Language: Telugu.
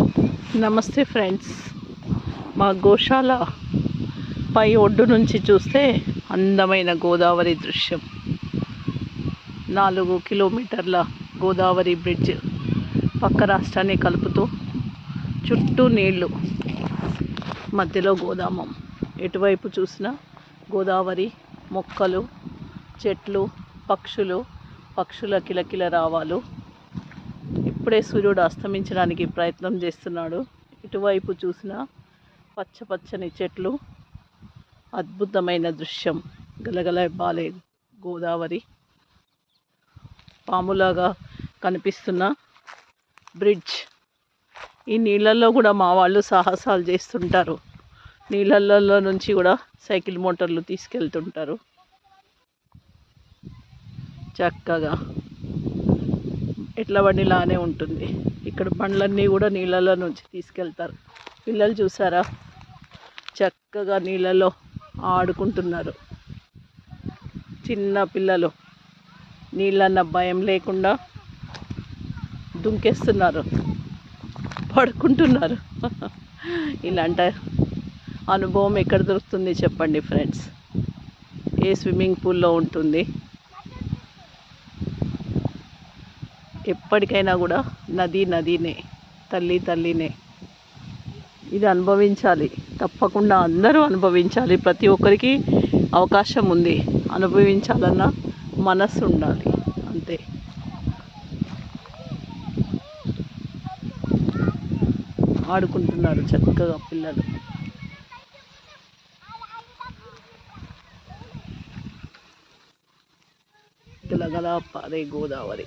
నమస్తే ఫ్రెండ్స్. మా గోశాల పై ఒడ్డు నుంచి చూస్తే అందమైన గోదావరి దృశ్యం. నాలుగు కిలోమీటర్ల గోదావరి బ్రిడ్జ్ పక్క రాష్ట్రాన్ని కలుపుతూ చుట్టూ నీళ్ళు మధ్యలో గోదామం. ఎటువైపు చూసినా గోదావరి మొక్కలు చెట్లు పక్షులు పక్షుల కిలకిల రావాలు ఇప్పుడే సూర్యుడు అస్తమించడానికి ప్రయత్నం చేస్తున్నాడు. ఇటువైపు చూసిన పచ్చ పచ్చని చెట్లు అద్భుతమైన దృశ్యం. గలగల బాలే గోదావరి. పాములాగా కనిపిస్తున్న బ్రిడ్జ్. ఈ నీళ్ళల్లో కూడా మా వాళ్ళు సాహసాలు చేస్తుంటారు. నీళ్ళల్లో నుంచి కూడా సైకిల్ మోటార్లు తీసుకెళ్తుంటారు. చక్కగా ఎట్ల బండిలానే ఉంటుంది. ఇక్కడ బండ్లన్నీ కూడా నీళ్ళలో నుంచి తీసుకెళ్తారు. పిల్లలు చూసారా? చక్కగా నీళ్ళలో ఆడుకుంటున్నారు. చిన్న పిల్లలు నీళ్ళన్న భయం లేకుండా దుంకేస్తున్నారు. పడుకుంటున్నారు. ఇలాంటి అనుభవం ఎక్కడ దొరుకుతుంది చెప్పండి ఫ్రెండ్స్. ఏ స్విమ్మింగ్ పూల్లో ఉంటుంది? ఎప్పటికైనా కూడా నది నదినే తల్లి తల్లినే. ఇది అనుభవించాలి. తప్పకుండా అందరూ అనుభవించాలి. ప్రతి ఒక్కరికి అవకాశం ఉంది. అనుభవించాలన్న మనస్సు ఉండాలి. అంతే. ఆడుకుంటున్నారు చక్కగా పిల్లలు. గలగల పారే గోదావరి.